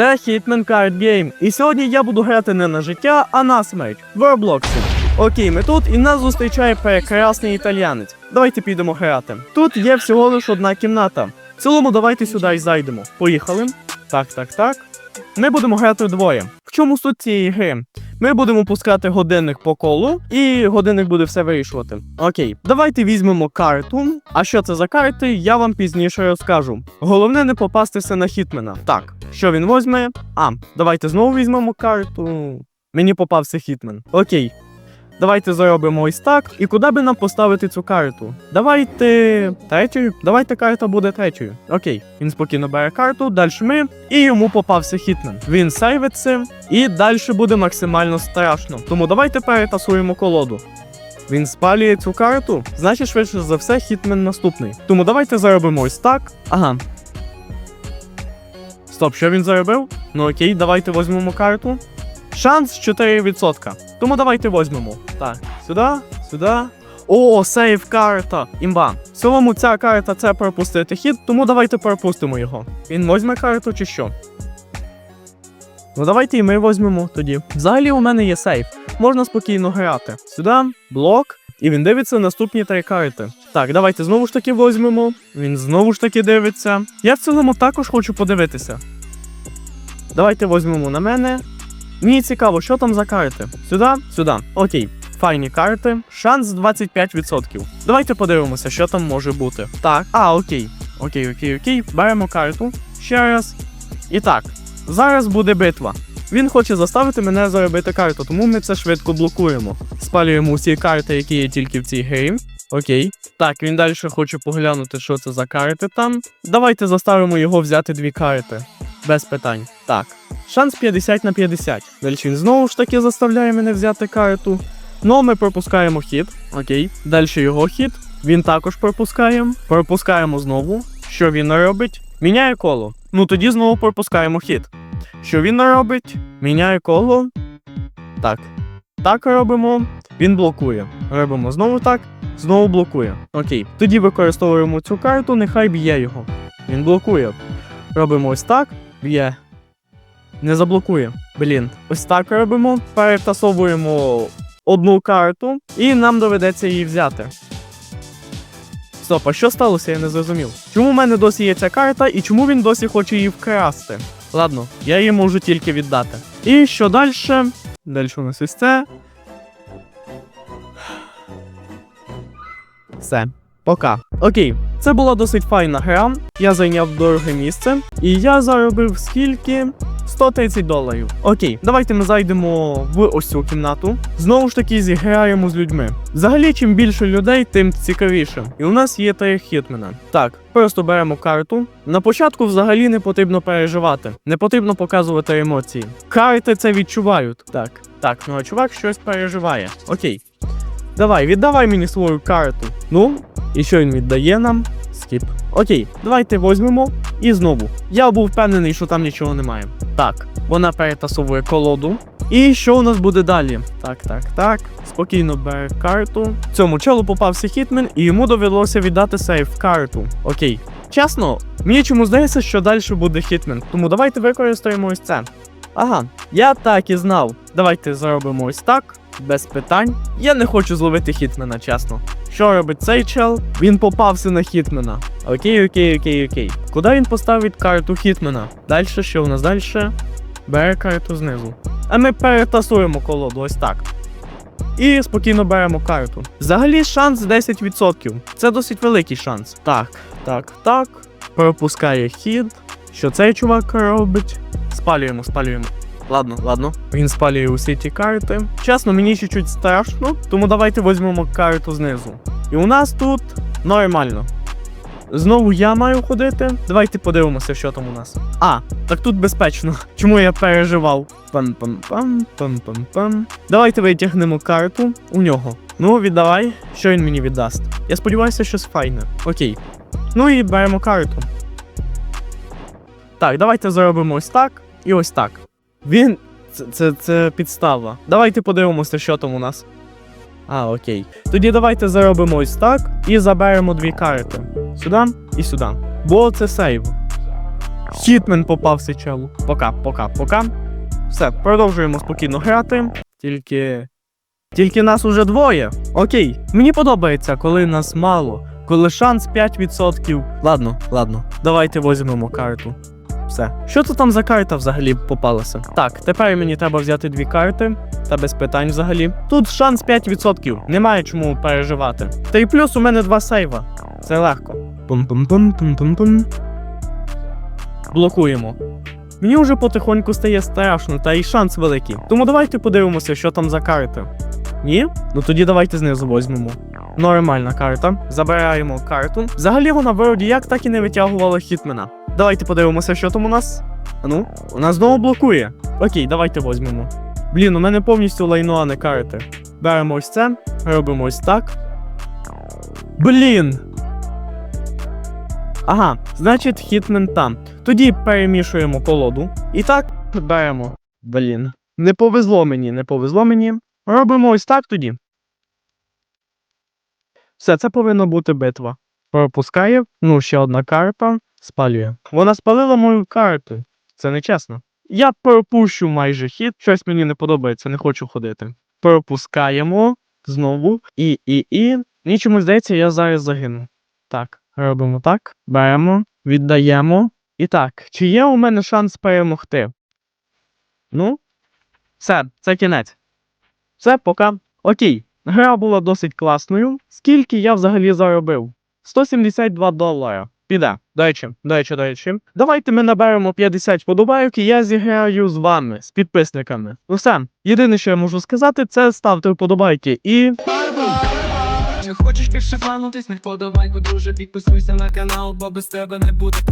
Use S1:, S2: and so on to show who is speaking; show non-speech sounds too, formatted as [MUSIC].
S1: Це Hitman Card Game. І сьогодні я буду грати не на життя, а на смерть в Роблоксі. Окей, ми тут і нас зустрічає прекрасний італіянець. Давайте підемо грати. Тут є всього лише одна кімната. В цілому, давайте сюди і зайдемо. Поїхали. Так, так, так. Ми будемо грати вдвоє. В чому суть цієї гри? Ми будемо пускати годинник по колу, і годинник буде все вирішувати. Окей, давайте візьмемо карту. А що це за карти, я вам пізніше розкажу. Головне не попастися на хітмена. Так, що він возьме? А, давайте знову візьмемо карту. Мені попався хітмен. Окей. Давайте заробимо ось так. І куди би нам поставити цю карту? Давайте третьою. Давайте карта буде третьою. Окей. Він спокійно бере карту, далі ми. І йому попався хітмен. Він сейвиться, і далі буде максимально страшно. Тому давайте перетасуємо колоду. Він спалює цю карту, значить, швидше за все, хітмен наступний. Тому давайте заробимо ось так. Ага. Стоп, що він заробив? Ну окей, давайте візьмемо карту. Шанс 4%. Тому давайте візьмемо. Так, сюди, сюди. О, сейф карта. Імба. В цілому ця карта це пропустити хід, тому давайте пропустимо його. Він візьме карту чи що? Ну давайте і ми візьмемо тоді. Взагалі у мене є сейф. Можна спокійно грати. Сюди, блок, і він дивиться наступні три карти. Так, давайте знову ж таки візьмемо. Він знову ж таки дивиться. Я в цілому також хочу подивитися. Давайте візьмемо на мене. Мені цікаво, що там за карти. Сюди, сюди. Окей. Файні карти. Шанс 25%. Давайте подивимося, що там може бути. Так, а, окей. Окей, окей, окей. Беремо карту. Ще раз. І так. Зараз буде битва. Він хоче заставити мене заробити карту, тому ми це швидко блокуємо. Спалюємо усі карти, які є тільки в цій грі. Окей. Так, він далі хоче поглянути, що це за карти там. Давайте заставимо його взяти дві карти. Без питань. Так. Шанс 50 на 50. Далі він знову ж таки заставляє мене взяти карту. Ну, ми пропускаємо хід. Окей. Далі його хід. Він також пропускає. Пропускаємо знову. Що він робить? Міняє коло. Ну тоді знову пропускаємо хід. Що він робить? Міняє коло. Так. Так робимо. Він блокує. Робимо знову так. Знову блокує. Окей. Тоді використовуємо цю карту, нехай б'є його. Він блокує. Робимо ось так. Б'є. Не заблокує. Блін. Ось так робимо. Перетасовуємо одну карту, і нам доведеться її взяти. Стоп, а що сталося, я не зрозумів. Чому в мене досі є ця карта і чому він досі хоче її вкрасти? Ладно, я її можу тільки віддати. І що далі? Далі у нас ось це. Все. Пока. Окей, це була досить файна гра. Я зайняв дороге місце. І я заробив скільки? 130 доларів. Окей, давайте ми зайдемо в ось цю кімнату. Знову ж таки, зіграємо з людьми. Взагалі, чим більше людей, тим цікавіше. І у нас є три хітмена. Так, просто беремо карту. На початку взагалі не потрібно переживати, не потрібно показувати емоції. Карти це відчувають. Так, так, ну а чувак щось переживає. Окей. Давай, віддавай мені свою карту. Ну, і що він віддає нам? Скіп. Окей, давайте візьмемо і знову. Я був впевнений, що там нічого немає. Так, вона перетасовує колоду. І що у нас буде далі? Так, так, так. Спокійно бере карту. Цьому челу попався хітмен, і йому довелося віддати сейф карту. Окей. Чесно, мені чому здається, що далі буде хітмен. Тому давайте використаємо ось це. Ага, я так і знав. Давайте зробимо ось так, без питань. Я не хочу зловити хітмена, чесно. Що робить цей чел? Він попався на хітмена. Окей, окей, окей, окей. Куди він поставить карту хітмена? Далі, що у нас далі? Бере карту знизу. А ми перетасуємо колоду ось так. І спокійно беремо карту. Взагалі шанс 10%. Це досить великий шанс. Так, так, так. Пропускає хід. Що цей чувак робить? Спалюємо, спалюємо. Ладно, ладно. Він спалює усі ті карти. Чесно, мені чуть-чуть страшно, тому давайте візьмемо карту знизу. І у нас тут нормально. Знову я маю ходити. Давайте подивимося, що там у нас. А, так тут безпечно. [LAUGHS] Чому я переживав? Пам-пам-пам, пам-пам-пам. Давайте витягнемо карту у нього. Ну, віддавай, що він мені віддасть. Я сподіваюся, щось файне. Окей. Ну і беремо карту. Так, давайте зробимо ось так і ось так. Він. Це, це, це підстава. Давайте подивимося, що там у нас. А, окей. Тоді давайте заробимо ось так і заберемо дві карти. Сюди і сюди. Бо це сейв. Хітмен попався челу. Пока, пока, пока. Все, продовжуємо спокійно грати. Тільки. Тільки нас уже двоє. Окей. Мені подобається, коли нас мало, коли шанс 5%. Ладно, ладно, давайте візьмемо карту. Все. Що це там за карта взагалі попалася? Так, тепер мені треба взяти дві карти, та без питань взагалі. Тут шанс 5%, немає чому переживати. Та й плюс у мене два сейва. Це легко. Пум-пум-пум-пум-пум-пум. Блокуємо. Мені вже потихоньку стає страшно, та й шанс великий. Тому давайте подивимося, що там за карти. Ні? Ну тоді давайте знизу візьмемо. Нормальна карта. Забираємо карту. Взагалі вона вроді як так і не витягувала хітмена. Давайте подивимося, що там у нас. А ну, у нас знову блокує. Окей, давайте візьмемо. Блін, у мене повністю лайно, а не карти. Беремо ось це, робимо ось так. Блін! Ага, значить хітмен там. Тоді перемішуємо колоду. І так беремо. Блін. Не повезло мені, не повезло мені. Робимо ось так тоді. Все, це повинна бути битва. Пропускає, ну, ще одна карта, спалює. Вона спалила мою карту. Це не чесно. Я пропущу майже хід, щось мені не подобається, не хочу ходити. Пропускаємо знову. І, і, і. Мені чомусь здається, я зараз загину. Так, робимо так. Беремо, віддаємо. І так, чи є у мене шанс перемогти? Ну, все, це кінець. Все, пока. Окей. Гра була досить класною. Скільки я взагалі заробив? 172 долара. Піде. Речі, до речі. Давайте ми наберемо 50 подобайок і я зіграю з вами, з підписниками. Ну все, єдине, що я можу сказати, це ставте вподобайки і.
S2: Хочеш більше не вподобайку, друже, підписуйся на канал, бо без тебе не буде круто.